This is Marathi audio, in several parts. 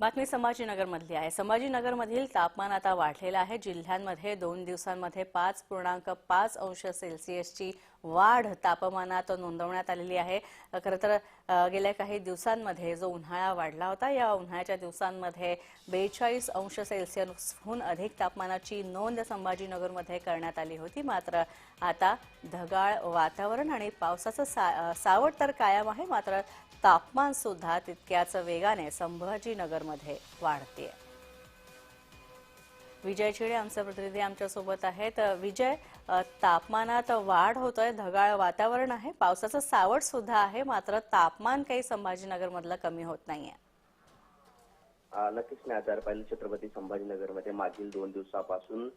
बातमी संभाजीनगरमधली आहे. संभाजीनगरमधील तापमान आता वाढलेलं आहे. जिल्ह्यांमध्ये दोन दिवसांमध्ये पाच पूर्णांक पाच अंश सेल्सिअसची वाढ तापमानात नोंदवण्यात आलेली आहे. खरं तर गेल्या काही दिवसांमध्ये जो उन्हाळा वाढला होता या उन्हाळ्याच्या दिवसांमध्ये बेचाळीस अंश सेल्सिअसहून अधिक तापमानाची नोंद संभाजीनगरमध्ये करण्यात आली होती. मात्र आता ढगाळ वातावरण आणि पावसाचं सा सावट तर कायम आहे मात्र तापमान सुद्धा तितक्याच वेगाने संभाजीनगरमध्ये वाढते विजय छेडे आमचे प्रतिनिधी आमच्यासोबत आहेत विजय तापमानात वाढ होतोय ढगाळ वातावरण आहे पावसाचं सावट सुद्धा आहे मात्र तापमान काही संभाजीनगरमधलं कमी होत नाहीये. नक्कीच नाही. आजार पाहिलं छत्रपती संभाजीनगरमध्ये मागील दोन दिवसापासून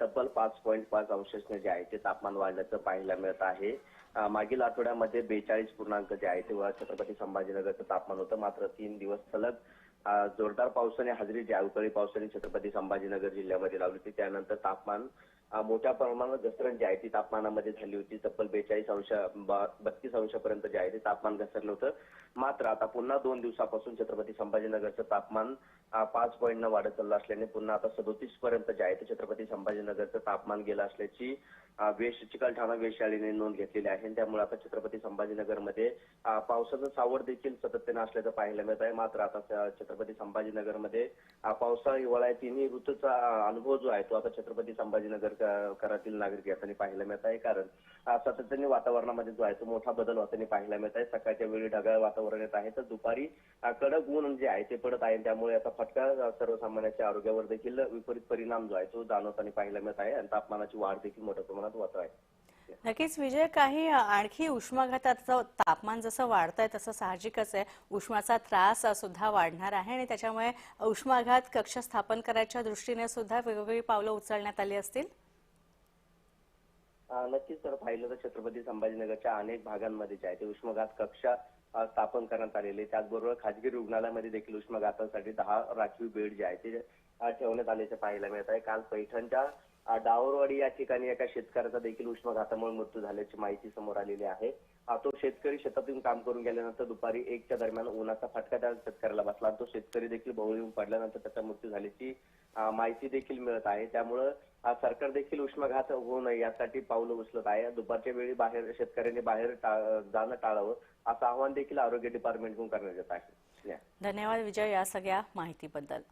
तब्बल पाच पॉईंट पाच अंशांश जे आहे ते तापमान वाढल्याचं पाहायला मिळत आहे. मागील आठवड्यामध्ये बेचाळीस पूर्णांक जे आहे ते छत्रपती संभाजीनगरचं तापमान होतं. मात्र तीन दिवस सलग जोरदार पावसाने हजेरी जी अवकाळी पावसाने छत्रपती संभाजीनगर जिल्ह्यामध्ये लावली होती. त्यानंतर तापमान मोठ्या प्रमाणात घसरण जी आहे ती तापमानामध्ये झाली होती. तब्बल बेचाळीस अंश बत्तीस अंशापर्यंत जे आहे ते तापमान घसरलं होतं. मात्र आता पुन्हा दोन दिवसापासून छत्रपती संभाजीनगरचं तापमान पाच पॉईंट वाढत चाललं असल्याने पुन्हा आता सदोतीस पर्यंत जे आहे ते छत्रपती संभाजीनगरचं तापमान गेलं असल्याची वेश चिकलठाणा वेशशाळेने नोंद घेतलेली आहे. त्यामुळे आता छत्रपती संभाजीनगरमध्ये पावसाचं सावड देखील सातत्यानं असल्याचं पाहायला मिळत आहे. मात्र आता स- छत्रपती संभाजीनगरमध्ये. पावसाळा हिवाळा या तिन्ही ऋतूचा अनुभव जो आहे तो आता छत्रपती संभाजीनगर करातील नागरिक यातनी पाहायला मिळत आहे. कारण सातत्याने वातावरणामध्ये जो आहे तो मोठा बदल होताना पाहायला मिळत आहे. सकाळच्या वेळी ढगाळ वातावरण येत आहे. तर दुपारी कडक ऊन जे आहे ते पडत आहे. त्यामुळे याचा फटका सर्वसामान्याच्या सर्वसामान्यांच्या आरोग्यावर देखील विपरीत परिणाम जो आहे तो जाणवताना पाहायला मिळत आहे. आणि तापमानाची वाढ देखील मोठ्या प्रमाणात होत आहे. नक्कीच विजय काही आणखी उष्माघाताचं तापमान जसं वाढतंय तसं साहजिकच आहे. उष्माचा त्रास सुद्धा वाढणार आहे आणि त्याच्यामुळे उष्माघात कक्ष स्थापन करायच्या दृष्टीने सुद्धा वेगवेगळी पावलं उचलण्यात आली असतील? नक्कीच जर पाहिलं तर छत्रपती संभाजीनगरच्या अनेक भागांमध्ये जे आहे ते उष्माघात कक्ष स्थापन करण्यात आलेले त्याचबरोबर खाजगी रुग्णालयामध्ये देखील उष्माघातासाठी दहा राखीव बेड जे आहे ते ठेवण्यात आल्याचे पाहायला मिळत आहे. काल पैठणच्या डावरवाडी या ठिकाणी एका शेतकऱ्याचा देखील उष्माघातामुळे मृत्यू झाल्याची माहिती समोर आलेली आहे. तो शेतकरी शेतातून काम करून गेल्यानंतर दुपारी एकच्या दरम्यान उन्हाचा फटका त्या शेतकऱ्याला बसला तो शेतकरी देखील बहुळी पडल्यानंतर त्याचा मृत्यू झाल्याची माहिती देखील मिळत आहे. त्यामुळं सरकार देखील उष्माघात होऊ नये यासाठी पावलं उचलत आहे. दुपारच्या वेळी बाहेर शेतकऱ्यांनी बाहेर जाणं टाळावं असं आवाहन देखील आरोग्य डिपार्टमेंटकडून करण्यात येत आहे. धन्यवाद विजय या सगळ्या माहितीबद्दल.